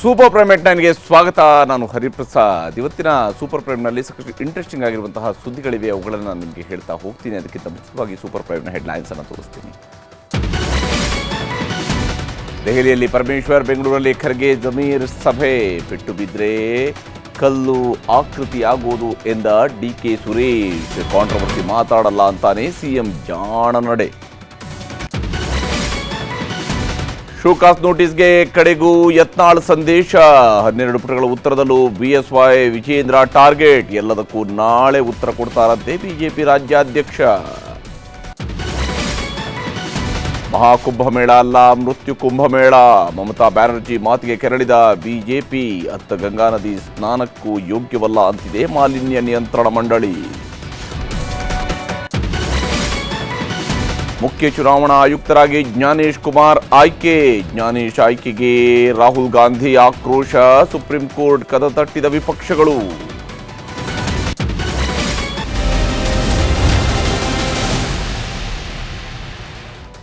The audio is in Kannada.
ಸೂಪರ್ ಪ್ರೈಮ್ ಎಟ್ ನೈನ್ಗೆ ಸ್ವಾಗತ. ನಾನು ಹರಿಪ್ರಸಾದ್. ಇವತ್ತಿನ ಸೂಪರ್ ಪ್ರೈಮ್ನಲ್ಲಿ ಸಾಕಷ್ಟು ಇಂಟ್ರೆಸ್ಟಿಂಗ್ ಆಗಿರುವಂತಹ ಸುದ್ದಿಗಳಿವೆ. ಅವುಗಳನ್ನು ನಾನು ನಿಮಗೆ ಹೇಳ್ತಾ ಹೋಗ್ತೀನಿ. ಅದಕ್ಕಿಂತ ಮುಖ್ಯವಾಗಿ ಸೂಪರ್ ಪ್ರೈಮ್ನ ಹೆಡ್ಲೈನ್ಸನ್ನು ತೋರಿಸ್ತೀನಿ. ದೆಹಲಿಯಲ್ಲಿ ಪರಮೇಶ್ವರ್, ಬೆಂಗಳೂರಲ್ಲಿ ಖರ್ಗೆ ಜಮೀರ್ ಸಭೆ. ಪೆಟ್ಟು ಬಿದ್ದರೆ ಕಲ್ಲು ಆಕೃತಿ ಆಗೋದು ಎಂದ ಡಿ ಕೆ ಸುರೇಶ್. ಕಾಂಟ್ರವರ್ಸಿ ಮಾತಾಡಲ್ಲ ಅಂತಾನೆ ಸಿಎಂ ಜಾಣ ನಡೆ ಶೋಕಾಸ್ ನೋಟಿಸ್ಗೆ ಕಡೆಗೂ ಯತ್ನಾಳ್ ಸಂದೇಶ. ಹನ್ನೆರಡು ಪುಟಗಳ ಉತ್ತರದಲ್ಲೂ ಬಿಎಸ್ವೈ ವಿಜೇಂದ್ರ ಟಾರ್ಗೆಟ್. ಎಲ್ಲದಕ್ಕೂ ನಾಳೆ ಉತ್ತರ ಕೊಡ್ತಾರಂತೆ ಬಿಜೆಪಿ ರಾಜ್ಯಾಧ್ಯಕ್ಷ. ಮಹಾಕುಂಭಮೇಳ ಅಲ್ಲ, ಮೃತ್ಯು ಕುಂಭಮೇಳ ಮಮತಾ ಬ್ಯಾನರ್ಜಿ ಮಾತಿಗೆ ಕೆರಳಿದ ಬಿಜೆಪಿ. ಅತ್ತ ಗಂಗಾ ನದಿ ಸ್ನಾನಕ್ಕೂ ಯೋಗ್ಯವಲ್ಲ ಅಂತಿದೆ ಮಾಲಿನ್ಯ ನಿಯಂತ್ರಣ ಮಂಡಳಿ. ಮುಖ್ಯ ಚುನಾವಣಾ ಆಯುಕ್ತರಾಗಿ ಜ್ಞಾನೇಶ್ ಕುಮಾರ್ ಆಯ್ಕೆ. ಜ್ಞಾನೇಶ್ ಆಯ್ಕೆಗೆ ರಾಹುಲ್ ಗಾಂಧಿ ಆಕ್ರೋಶ, ಸುಪ್ರೀಂ ಕೋರ್ಟ್ ಕದ ತಟ್ಟಿದ ವಿಪಕ್ಷಗಳು.